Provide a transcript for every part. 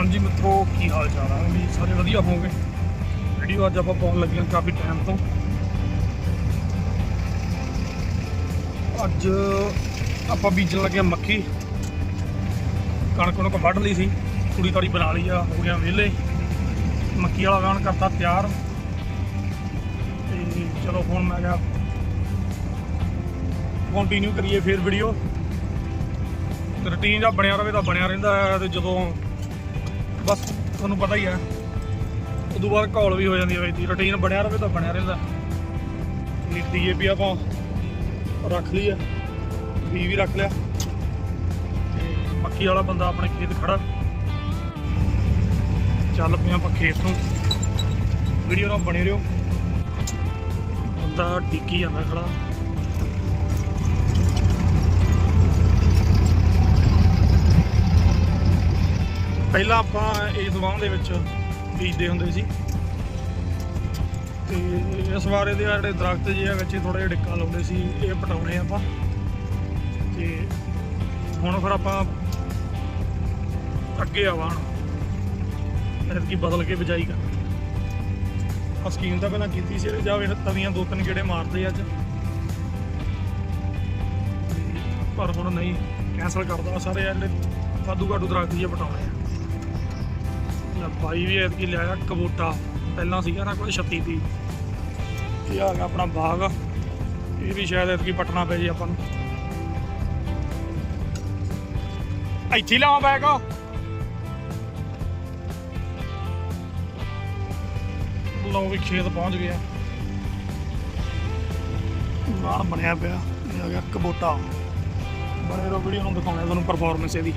ਹਾਂਜੀ ਮਿੱਤਰੋ, ਕੀ ਹਾਲ ਚਾਲ ਹੈ ਵੀ ਸਾਰੇ ਵਧੀਆ ਹੋਵੋਗੇ? ਵੀਡੀਓ ਅੱਜ ਆਪਾਂ ਪਾਉਣ ਲੱਗੇ ਹਾਂ ਕਾਫੀ ਟਾਈਮ ਤੋਂ। ਅੱਜ ਆਪਾਂ ਬੀਜਣ ਲੱਗੇ ਹਾਂ ਮੱਕੀ। ਕਣਕ ਨੂੰ ਵੱਢ ਲਈ ਸੀ ਕੁੜੀ ਤਾੜੀ ਬਣਾ ਲਈ ਆ, ਹੋ ਗਿਆ ਵਿਹਲੇ। ਮੱਕੀ ਵਾਲਾ ਵਾਹਣ ਕਰਤਾ ਤਿਆਰ। ਤੇ ਚਲੋ ਹੁਣ ਮੈਂ ਕਿਹਾ ਕੰਟੀਨਿਊ ਕਰੀਏ ਫਿਰ ਵੀਡੀਓ। ਰੁਟੀਨ ਦਾ ਬਣਿਆ ਰਹੇ ਤਾਂ ਬਣਿਆ ਰਹਿੰਦਾ ਹੈ, ਤੇ ਜਦੋਂ ਬਸ ਤੁਹਾਨੂੰ ਪਤਾ ਹੀ ਹੈ ਉਦੋਂ ਬਾਅਦ ਕਾਲ ਵੀ ਹੋ ਜਾਂਦੀ ਹੈ ਬਾਈ ਦੀ। ਰੁਟੀਨ ਬਣਿਆ ਰਹੇ ਤਾਂ ਬਣਿਆ ਰਹਿੰਦਾ। ਤੇ ਡੀਏਪੀ ਆਪਾਂ ਰੱਖ ਲਈ ਆ। ਬੀ ਵੀ ਰੱਖ ਲਿਆ। ਤੇ ਮੱਕੀ ਵਾਲਾ ਬੰਦਾ ਆਪਣੇ ਖੇਤ ਖੜਾ। ਚੱਲ ਪਿਆ ਆਪਾਂ ਖੇਤ ਨੂੰ। ਵੀਡੀਓ ਨਾਲ ਬਣੇ ਰਹੋ। ਬੰਦਾ ਡਿੱਗੀ ਜਾਂਦਾ ਖੜਾ। ਪਹਿਲਾਂ ਆਪਾਂ ਇਸ ਵਾਂ ਦੇ ਵਿੱਚ ਬੀਜਦੇ ਹੁੰਦੇ ਸੀ। ਤੇ ਇਸ ਵਾਰ ਇਹਦੇ ਆਹ ਜਿਹੜੇ ਦਰਖਤ ਜਿਹੇ ਆ, ਵਿੱਚ ਥੋੜੇ ਜਿਹਾ ਡਿੱਕਾ ਲਾਉਂਦੇ ਸੀ, ਇਹ ਪਟਾਉਣੇ ਆਪਾਂ। ਤੇ ਹੁਣ ਫਿਰ ਆਪਾਂ ਅੱਗੇ ਆਵਾਂ ਕੀ ਬਦਲ ਕੇ ਬਿਜਾਈ ਕਰ ਆ ਸਕੀਮ ਤਾਂ ਪਹਿਲਾਂ ਕੀਤੀ ਸੀ, ਇਹਦੇ ਜਾਵੇ ਤਵੀਆਂ ਦੋ ਤਿੰਨ ਗੇੜੇ ਮਾਰਦੇ ਅੱਜ। ਪਰ ਹੁਣ ਨਹੀਂ ਕੈਨਸਲ ਕਰਦਾ। ਸਾਰੇ ਆ ਜਿਹੜੇ ਵਾਧੂ ਘਾਟੂ ਦਰਖਤ ਜਿਹੇ ਪਟਾਉਣੇ ਬਾਈ ਵੀ ਐਤਕੀ ਲਿਆਇਆ ਕਬੂਟਾ ਪਹਿਲਾਂ ਸੀਗਾ ਨਾ ਕੋਈ 36 ਦੀ ਇਹ ਆ ਗਿਆ ਆਪਣਾ ਬਾਗ। ਇਹ ਵੀ ਸ਼ਾਇਦ ਐਤਕੀ ਪਟਣਾ ਪੈ ਜੇ ਆਪਾਂ ਨੂੰ। ਇੱਥੇ ਹੀ ਲਾਵਾਂ ਬੈਗ ਲਓ ਵੀ ਖੇਤ ਪਹੁੰਚ ਗਿਆ। ਬਾਹਰ ਬਣਿਆ ਪਿਆ। ਇਹ ਆ ਗਿਆ ਕਬੋਟਾ ਬਣੇ ਰੋ ਵੀਡੀਓ ਨੂੰ ਦਿਖਾਉਣਾ, ਤੁਹਾਨੂੰ ਪਰਫਾਰਮੈਂਸ ਇਹਦੀ।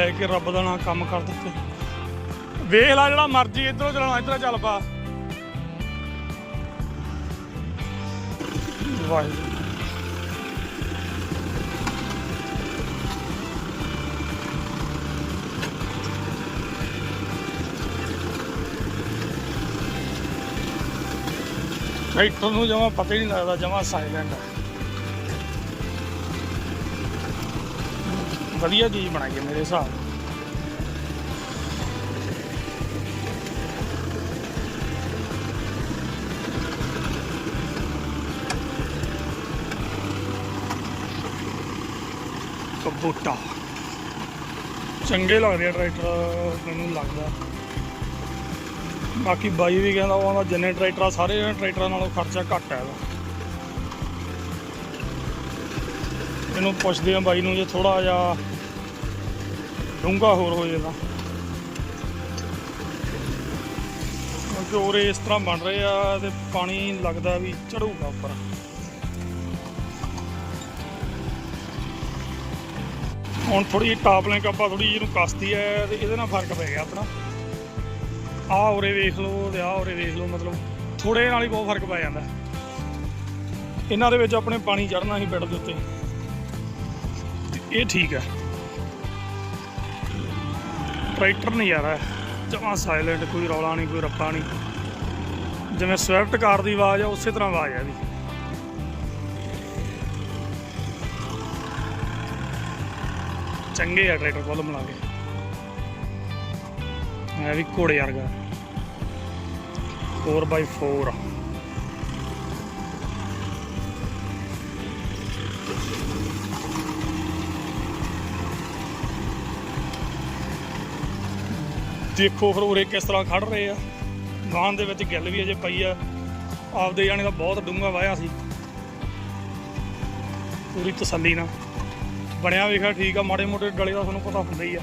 ਲੈ ਕੇ ਰੱਬ ਦਾ ਨਾਮ ਕੰਮ ਕਰ ਦਿੱਤੇ। ਵੇਖ ਲੈ ਜਿਹੜਾ ਮਰਜ਼ੀ ਇਧਰੋਂ ਚਲਾਉਣਾ, ਇਧਰੋਂ ਚੱਲ ਪਾ। ਵਾਹਿਗੁਰੂ। ਟਰੈਕਟਰ ਨੂੰ ਜਮਾ ਪਤਾ ਹੀ ਨਹੀਂ ਲੱਗਦਾ, ਜਮਾ ਸਾਇਲੈਂਟ ਹੈ ਵਧੀਆ ਚੀਜ਼ ਬਣਾਈ ਹੈ ਮੇਰੇ ਹਿਸਾਬ ਨਾਲ। ਕਬੂਟਾ ਚੰਗੇ ਲੱਗਦੇ ਆ ਟਰੈਕਟਰ ਮੈਨੂੰ ਲੱਗਦਾ। ਬਾਕੀ ਬਾਈ ਵੀ ਕਹਿੰਦਾ ਉਹਦਾ ਜਿੰਨੇ ਟਰੈਕਟਰ ਸਾਰੇ ਟਰੈਕਟਰਾਂ ਨਾਲੋਂ ਖਰਚਾ ਘੱਟ ਹੈ ਇਹਦਾ। ਇਹਨੂੰ ਪੁੱਛਦੇ ਆ ਬਾਈ ਨੂੰ ਜੇ ਥੋੜਾ ਜਿਹਾ ਡੂੰਘਾ ਹੋਰ ਹੋ ਜਾਂਦਾ ਕਿਉਂਕਿ ਉਰੇ ਇਸ ਤਰ੍ਹਾਂ ਬਣ ਰਹੇ ਆ ਤੇ ਪਾਣੀ ਲੱਗਦਾ ਵੀ ਚੜੂਗਾ ਉੱਪਰ। ਹੁਣ ਥੋੜੀ ਟਾਪ ਲਿੰਕ ਆਪਾਂ ਥੋੜੀ ਜਿਹੀ ਨੂੰ ਕਸਤੀ ਹੈ ਤੇ ਇਹਦੇ ਨਾਲ ਫ਼ਰਕ ਪੈ ਗਿਆ ਆਪਣਾ। ਆ ਉਰੇ ਵੇਖ ਲਓ ਤੇ ਆ ਉਰੇ ਵੇਖ ਲਓ, ਮਤਲਬ ਥੋੜੇ ਨਾਲ ਹੀ ਬਹੁਤ ਫ਼ਰਕ ਪੈ ਜਾਂਦਾ। ਇਹਨਾਂ ਦੇ ਵਿੱਚ ਆਪਣੇ ਪਾਣੀ ਚੜਨਾ ਸੀ ਪਿੱਟ ਦੇ ਉੱਤੇ। ਇਹ ਠੀਕ ਹੈ। ਟਰੈਕਟਰ ਨਹੀਂ ਯਾਰ ਜਮਾ ਸਾਇਲੈਂਟ ਕੋਈ ਰੌਲਾ ਨਹੀਂ, ਕੋਈ ਰੱਪਾ ਨਹੀਂ। ਜਿਵੇਂ ਸਵਿਫਟ ਕਾਰ ਦੀ ਆਵਾਜ਼ ਆ, ਉਸੇ ਤਰ੍ਹਾਂ ਆਵਾਜ਼ ਆ ਵੀ। ਚੰਗੇ ਆ ਟਰੈਕਟਰ ਕੋਲ ਬਣਾ ਕੇ ਇਹ ਵੀ ਘੋੜੇ ਵਰਗਾ। 4x4 ਦੇਖੋ ਫਿਰ ਉਰੇ ਕਿਸ ਤਰ੍ਹਾਂ ਖੜ ਰਹੇ ਆ। ਗਾਂ ਦੇ ਵਿੱਚ ਗਿੱਲ ਵੀ ਅਜੇ ਪਈ ਆ। ਆਪਦੇ ਜਾਣੇ ਦਾ ਬਹੁਤ ਡੂੰਘਾ ਵਾਇਆ ਸੀ। ਪੂਰੀ ਤਸੱਲੀ ਨਾਲ। ਬਣਿਆ ਵੇਖਿਆ ਠੀਕ ਆ ਮਾੜੇ ਮੋਟੇ ਡਲੇ ਦਾ ਤੁਹਾਨੂੰ ਪਤਾ ਹੁੰਦਾ ਹੀ ਆ।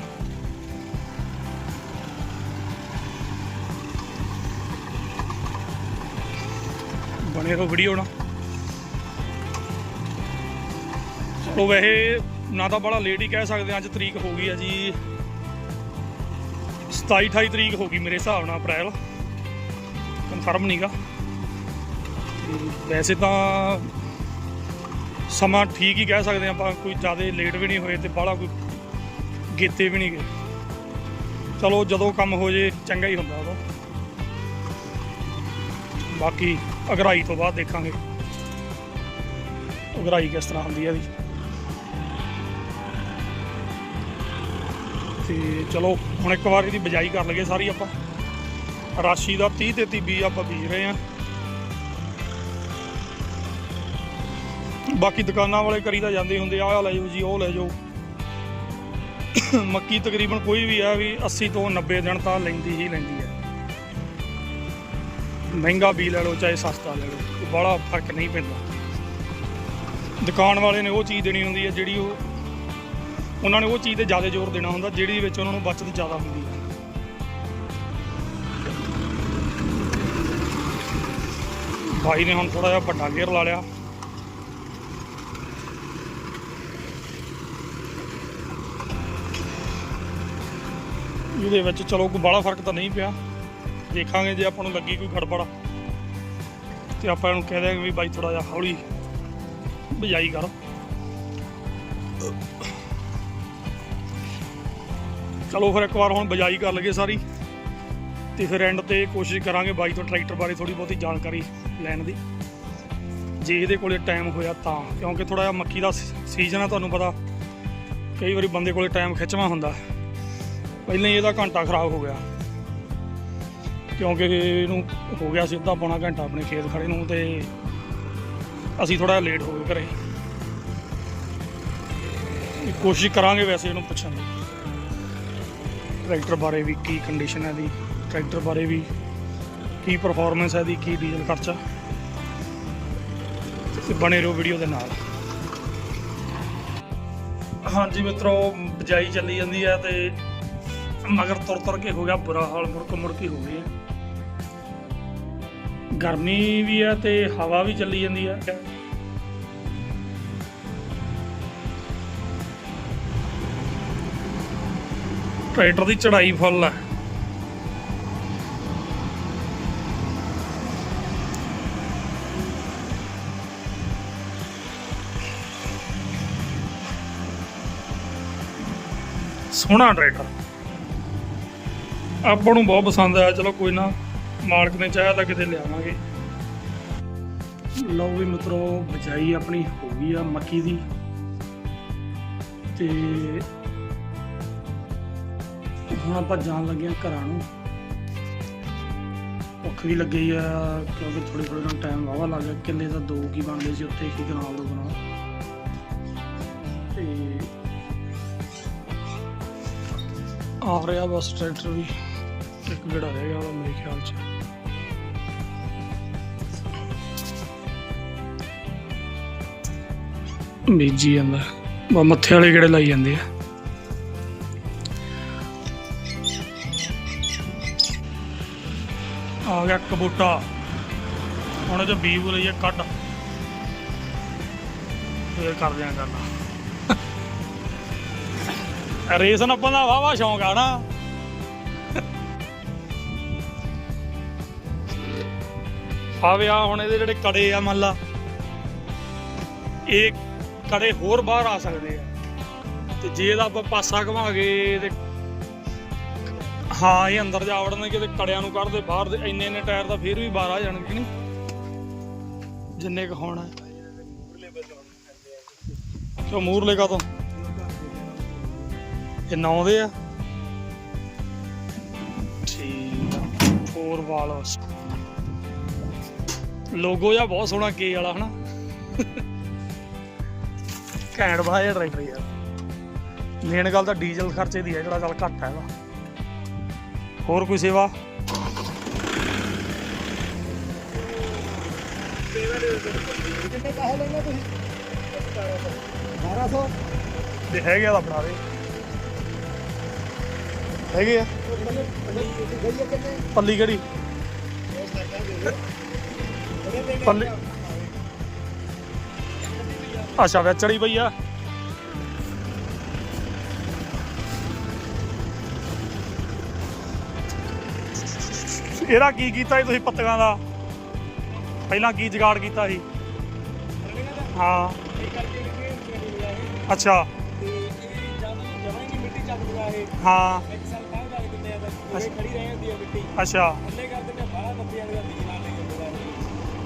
ਬਣੇ ਰਹੋ ਵੀਡੀਓ ਨਾ ਚਲੋ ਵੈਸੇ ਨਾ ਤਾਂ ਬੜਾ ਲੇਟ ਹੀ ਕਹਿ ਸਕਦੇ ਹਾਂ, ਅੱਜ ਤਰੀਕ ਹੋ ਗਈ ਆ ਜੀ। 27 28 ਤਰੀਕ ਹੋ ਗਈ ਮੇਰੇ ਹਿਸਾਬ ਨਾਲ ਅਪ੍ਰੈਲ। ਕਨਫਰਮ ਨਹੀਂਗਾ ਵੈਸੇ ਤਾਂ ਸਮਾਂ ਠੀਕ ਹੀ ਕਹਿ ਸਕਦੇ ਹਾਂ ਆਪਾਂ, ਕੋਈ ਜ਼ਿਆਦਾ ਲੇਟ ਵੀ ਨਹੀਂ ਹੋਏ ਤੇ ਬਾਹਲਾ ਕੋਈ ਗੀਤੇ ਵੀ ਨਹੀਂ ਗਏ। ਚਲੋ ਜਦੋਂ ਕੰਮ ਹੋ ਜੇ, ਚੰਗਾ ਹੀ ਹੁੰਦਾ ਉਦੋਂ। ਬਾਕੀ ਅਗਰਾਈ ਤੋਂ ਬਾਅਦ ਦੇਖਾਂਗੇ। ਅਗਰਾਈ ਕਿਸ ਤਰ੍ਹਾਂ ਹੁੰਦੀ ਹੈ ਇਹਦੀ। ਤੇ ਚਲੋ, ਹੁਣ ਇੱਕ ਵਾਰ ਇਹਦੀ ਬਜਾਈ ਕਰ ਲਈਏ ਸਾਰੀ ਆਪਾਂ। ਰਾਸ਼ੀ ਦਾ 30 ਤੇ 30 ਆਪਾਂ ਬੀਜ ਰਹੇ ਆ ਬਾਕੀ ਦੁਕਾਨਾਂ ਵਾਲੇ ਕਰੀ ਤਾਂ ਜਾਂਦੇ ਹੁੰਦੇ ਆ ਲੈ ਜਾਓ ਜੀ, ਉਹ ਲੈ ਜਾਓ। ਮੱਕੀ ਤਕਰੀਬਨ ਕੋਈ ਵੀ ਆ ਵੀ 80 ਤੋਂ 90 ਦਿਨ ਤਾਂ ਲੈਂਦੀ ਹੀ ਲੈਂਦੀ ਹੈ। ਮਹਿੰਗਾ ਵੀ ਲੈ ਲਓ, ਚਾਹੇ ਸਸਤਾ ਲੈ ਲਓ ਬੜਾ ਫ਼ਰਕ ਨਹੀਂ ਪੈਂਦਾ। ਦੁਕਾਨ ਵਾਲੇ ਨੇ ਉਹ ਚੀਜ਼ ਦੇਣੀ ਹੁੰਦੀ ਹੈ ਜਿਹੜੀ ਉਹ ਉਹਨਾਂ ਨੇ ਉਹ ਚੀਜ਼ ਤੇ ਜ਼ਿਆਦਾ ਜ਼ੋਰ ਦੇਣਾ ਹੁੰਦਾ, ਜਿਹੜੀ ਵਿੱਚ ਉਹਨਾਂ ਨੂੰ ਬਚਤ ਜ਼ਿਆਦਾ ਹੁੰਦੀ ਹੈ। ਭਾਈ ਨੇ ਹੁਣ ਥੋੜਾ ਜਿਹਾ ਵੱਡਾ ਗੇਅਰ ਲਾ ਲਿਆ। ਇਹਦੇ ਵਿੱਚ ਚਲੋ ਕੋਈ ਬੜਾ ਫ਼ਰਕ ਤਾਂ ਨਹੀਂ ਪਿਆ। ਦੇਖਾਂਗੇ ਜੇ ਆਪਾਂ ਨੂੰ ਲੱਗੀ ਕੋਈ ਗੜਬੜ। ਤੇ ਆਪਾਂ ਇਹਨੂੰ ਕਹਿ ਦਿਆਂਗੇ ਵੀ ਬਾਈ ਥੋੜਾ ਜਿਹਾ ਹੌਲੀ ਬਜਾਈ ਕਰ। ਚਲੋ ਫਿਰ ਇੱਕ ਵਾਰ ਹੁਣ ਬਜਾਈ ਕਰ ਲਈਏ ਸਾਰੀ ਤੇ ਫਿਰ ਐਂਡ ਤੇ ਕੋਸ਼ਿਸ਼ ਕਰਾਂਗੇ ਬਾਈ ਤੋਂ ਟਰੈਕਟਰ ਬਾਰੇ ਥੋੜੀ ਬਹੁਤੀ ਜਾਣਕਾਰੀ ਲੈਣ ਦੀ। ਜੇ ਇਹਦੇ ਕੋਲੇ ਟਾਈਮ ਹੋਇਆ ਤਾਂ, ਕਿਉਂਕਿ ਥੋੜਾ ਜਿਹਾ ਮੱਕੀ ਦਾ ਸੀਜ਼ਨ ਆ ਤੁਹਾਨੂੰ ਪਤਾ, ਕਈ ਵਾਰੀ ਬੰਦੇ ਕੋਲੇ ਟਾਈਮ ਖਿੱਚਵਾ ਹੁੰਦਾ। ਪਹਿਲਾਂ ਹੀ ਇਹਦਾ ਘੰਟਾ ਖਰਾਬ ਹੋ ਗਿਆ। ਕਿਉਂਕਿ ਇਹਨੂੰ ਹੋ ਗਿਆ ਸੀ ਅੱਧਾ ਪੌਣਾ ਘੰਟਾ ਆਪਣੇ ਖੇਤ ਖੜੇ ਨੂੰ ਤੇ ਅਸੀਂ ਥੋੜਾ ਲੇਟ ਹੋ ਗਏ ਘਰੇ। ਕੋਸ਼ਿਸ਼ ਕਰਾਂਗੇ ਵੈਸੇ ਇਹਨੂੰ ਪੁੱਛਣ ਦੀ। ਟਰੈਕਟਰ ਬਾਰੇ ਵੀ, ਕੀ ਕੰਡੀਸ਼ਨ ਹੈ ਦੀ ਟਰੈਕਟਰ ਬਾਰੇ ਵੀ, ਕੀ ਪਰਫਾਰਮੈਂਸ ਹੈ ਦੀ ਕੀ ਡੀਜ਼ਲ ਖਰਚਾ। ਤੇ ਬਣੇ ਰਹੋ ਵੀਡੀਓ ਦੇ ਨਾਲ। ਹਾਂਜੀ ਮਿੱਤਰੋ, ਬਜਾਈ ਚੱਲੀ ਜਾਂਦੀ ਹੈ ਤੇ ਮਗਰ ਤੁਰ ਤੁਰ ਕੇ ਹੋ ਗਿਆ ਬੁਰਾ ਹਾਲ, ਮੁੜਕ ਮੁੜਕੀ ਹੋ ਗਈ ਹੈ। ਗਰਮੀ ਵੀ ਹੈ ਤੇ ਹਵਾ ਵੀ ਚੱਲੀ ਜਾਂਦੀ ਹੈ। ਟਰੈਕਟਰ ਦੀ ਚੜਾਈ ਫੁੱਲ ਹੈ ਸੋਹਣਾ ਟਰੈਕਟਰ। ਆਪਾਂ ਨੂੰ ਬਹੁਤ ਪਸੰਦ ਆਇਆ, ਚਲੋ ਕੋਈ ਨਾ, ਮਾਲਕ ਨੇ ਚਾਹਿਆ ਤਾਂ ਕਿਤੇ ਲਿਆਵਾਂਗੇ। ਲਓ ਵੀ ਮਿੱਤਰੋ ਬਜਾਈ ਆਪਣੀ ਹੋ ਗਈ ਆ ਮੱਕੀ ਦੀ। ਤੇ ਹੁਣ ਆਪਾਂ ਜਾਣ ਲੱਗੇ ਆ ਘਰਾਂ ਨੂੰ। ਭੁੱਖ ਵੀ ਲੱਗੀ ਆ, ਕਿਉਂਕਿ ਥੋੜੀ ਥੋੜੇ ਨਾਲ ਟਾਈਮ ਵਾਵਾ ਲੱਗ ਗਿਆ। ਕਿੱਲੇ ਦਾ ਦੋ ਕੀ ਬਣਦੇ ਸੀ, ਉੱਥੇ ਕੀ ਕਨਾਲ ਦੋ ਕਨਾਲ ਤੇ ਆ ਰਿਹਾ ਬਸ ਟਰੈਕਟਰ ਵੀ। ਇੱਕ ਗੇੜਾ ਰਹਿ ਗਿਆ ਮੇਰੇ ਖਿਆਲ ਚ। ਬੀਜੀ ਜਾਂਦਾ। ਮੱਥੇ ਵਾਲੇ ਗੇੜੇ ਲਾਈ ਜਾਂਦੇ ਆ। ਆ ਗਿਆ ਕਬੂਟਾ ਹੁਣ ਜੋ ਬੀ ਬੁ ਲਈ ਕੱਢ। ਫੇਰ ਕਰਦੇ ਆਂ ਗੱਲ। ਰੇਸ ਨਾ ਦਾ ਵਾਵਾ ਸ਼ੌਂਕ ਆ ਨਾ। ਆਵੇ ਆ ਹੁਣ ਇਹਦੇ ਜਿਹੜੇ ਕੜੇ ਆ, ਮੰਨ ਲਾ। ਇਹ ਕੜੇ ਹੋਰ ਬਾਹਰ ਆ ਸਕਦੇ ਆ। ਤੇ ਜੇ ਇਹਦਾ ਆਪਾਂ ਪਾਸਾ ਘੁਮਾ ਕੇ ਤੇ ਹਾਂ, ਇਹ ਅੰਦਰ ਜਾ ਵੜਨਗੇ ਤੇ ਕੜਿਆਂ ਨੂੰ ਕੱਢਦੇ, ਬਾਹਰ ਦੇ ਇੰਨੇ ਇੰਨੇ ਟਾਇਰ ਤਾਂ ਫੇਰ ਵੀ ਬਾਹਰ ਆ ਜਾਣਗੇ ਨਹੀਂ? ਜਿੰਨੇ ਕ ਹੋਣਾ ਕਿਉਂ ਮੂਰਲੇ ਕਾ ਤੋਂ ਇਹ ਨੌ ਦੇ ਆ? ਠੀਕ ਫੋਰ ਵਾਲ ਲੋਗੋ ਜਿਹਾ ਬਹੁਤ ਸੋਹਣਾ ਕੇ ਵਾਲਾ, ਹਨਾ? ਘੈਂਟ ਬਣਾ ਜਿਹਾ ਯਾਰ। ਮੇਨ ਗੱਲ ਤਾਂ ਡੀਜ਼ਲ ਖਰਚੇ ਦੀ ਹੈ ਜਿਹੜਾ ਚੱਲ ਘੱਟ ਹੈ ਇਹਦਾ। ਹੋਰ ਕੋਈ ਸੇਵਾ? ਕਿੰਨੇ ਪੈਸੇ ਲੈਣੇ ਤੁਸੀਂ 1200 ਤੇ ਹੈਗੇ ਆ ਤਾਂ ਬਣਾ ਦੇ। ਹੈਗੇ ਆ। ਗਈ ਕਿੰਨੇ ਪੱਲੀ ਕਿਹੜੀ ਪੱਲੀ ਅੱਛਾ ਵਿਚੜੀ ਪਈ ਆ। ਇਹਦਾ ਕੀ ਕੀਤਾ ਸੀ ਤੁਸੀਂ ਪੱਤੀਆਂ ਦਾ? ਪਹਿਲਾਂ ਕੀ ਜਗਾੜ ਕੀਤਾ ਸੀ? ਹਾਂ। ਅੱਛਾ। ਹਾਂ। ਅੱਛਾ।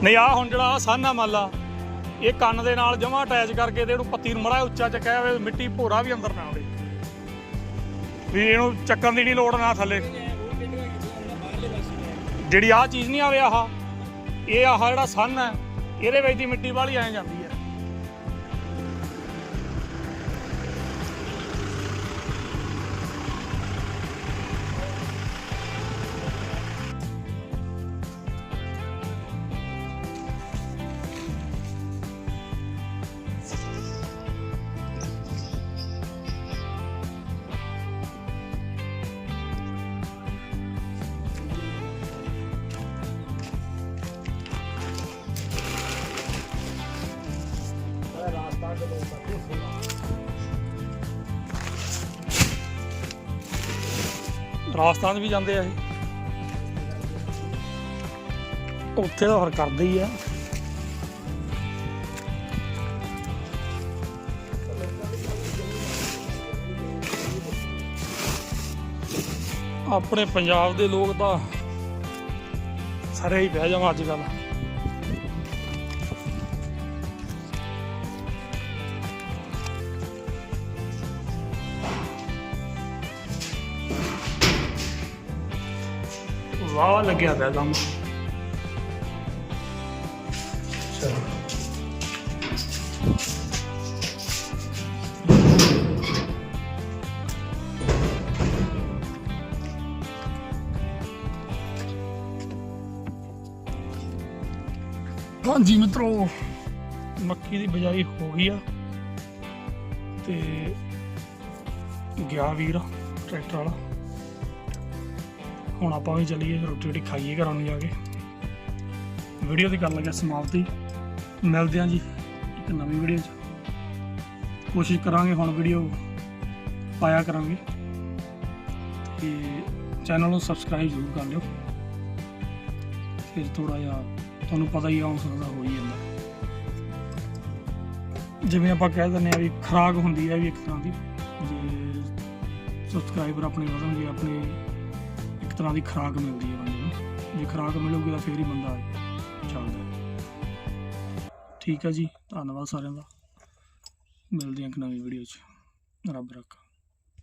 ਨਹੀਂ ਆ ਹੁਣ ਜਿਹੜਾ ਆਹ ਸੰਨ ਇਹ ਕੰਨ ਦੇ ਨਾਲ ਜਮਾ ਅਟੈਚ ਕਰਕੇ ਤੇ ਇਹਨੂੰ ਪੱਤੀ ਨੂੰ ਮੜਾ ਉੱਚਾ ਚੱਕਿਆ ਹੋਵੇ ਮਿੱਟੀ ਭੋਰਾ ਵੀ ਅੰਦਰ ਨਾ ਆਵੇ। ਵੀ ਇਹਨੂੰ ਚੱਕਣ ਦੀ ਨਹੀਂ ਲੋੜ ਨਾ ਥੱਲੇ। ਜਿਹੜੀ ਆਹ ਚੀਜ਼ ਨਹੀਂ ਆਵੇ ਆਹ, ਇਹ ਆਹ ਜਿਹੜਾ ਸੰਨ ਹੈ, ਇਹਦੇ ਵਿੱਚ ਦੀ ਮਿੱਟੀ ਵਾਲੀ ਐ ਜਾਂਦੀ ਹੈ। ਰਾਜਸਥਾਨ ਵੀ ਜਾਂਦੇ ਆ ਇਹ। ਉੱਥੇ ਤਾਂ ਫਿਰ ਕਰਦੇ ਹੀ ਆ। ਆਪਣੇ ਪੰਜਾਬ ਦੇ ਲੋਕ ਤਾਂ ਸਾਰੇ ਹੀ ਬਹਿ ਜਾਵਾਂ ਅੱਜ ਕੱਲ੍ਹ। ਵਾਹ ਲੱਗਿਆ ਪਿਆ ਕੰਮ। ਹਾਂਜੀ ਮਿੱਤਰੋ, ਮੱਕੀ ਦੀ ਬਜਾਈ ਹੋ ਗਈ ਆ ਤੇ ਗਿਆ ਵੀਰ, ਟਰੈਕਟਰ ਵਾਲਾ। ਹੁਣ ਆਪਾਂ ਵੀ ਚਲੀਏ ਰੋਟੀ ਰੋਟੀ ਖਾਈਏ ਘਰਾਂ ਨੂੰ ਜਾ ਕੇ। ਵੀਡੀਓ ਦੀ ਕਰ ਲੱਗਿਆ ਸਮਾਪਤੀ। ਮਿਲਦੇ ਹਾਂ ਜੀ ਇੱਕ ਨਵੀਂ ਵੀਡੀਓ 'ਚ। ਕੋਸ਼ਿਸ਼ ਕਰਾਂਗੇ ਹੁਣ ਵੀਡੀਓ ਪਾਇਆ ਕਰਾਂਗੇ। ਤੇ ਚੈਨਲ ਨੂੰ ਸਬਸਕ੍ਰਾਈਬ ਜ਼ਰੂਰ ਕਰ ਲਿਓ। ਫਿਰ ਥੋੜਾ ਜਿਹਾ ਤੁਹਾਨੂੰ ਪਤਾ ਹੀ ਆ ਹੌਸਲਾ ਦਾ ਹੋ ਹੀ ਜਾਂਦਾ। ਜਿਵੇਂ ਆਪਾਂ ਕਹਿ ਦਿੰਦੇ ਆ ਵੀ ਖਰਾਕ ਹੁੰਦੀ ਹੈ ਵੀ ਇੱਕ ਤਰ੍ਹਾਂ ਦੀ। ਜੇ ਸਬਸਕ੍ਰਾਈਬਰ ਆਪਣੇ ਵਧਣਗੇ, ਆਪਣੇ ਇੱਕ ਤਰ੍ਹਾਂ ਦੀ ਖੁਰਾਕ ਮਿਲਦੀ ਹੈ ਬੰਦੇ ਨੂੰ। ਜੇ ਖੁਰਾਕ ਮਿਲੂਗੀ ਤਾਂ ਫੇਰ ਹੀ ਬੰਦਾ ਚੱਲਦਾ ਠੀਕ ਹੈ ਜੀ, ਧੰਨਵਾਦ ਸਾਰਿਆਂ ਦਾ। ਮਿਲਦੇ ਹਾਂ ਇੱਕ ਨਵੀਂ ਵੀਡੀਓ 'ਚ। ਰੱਬ ਰੱਖਾ।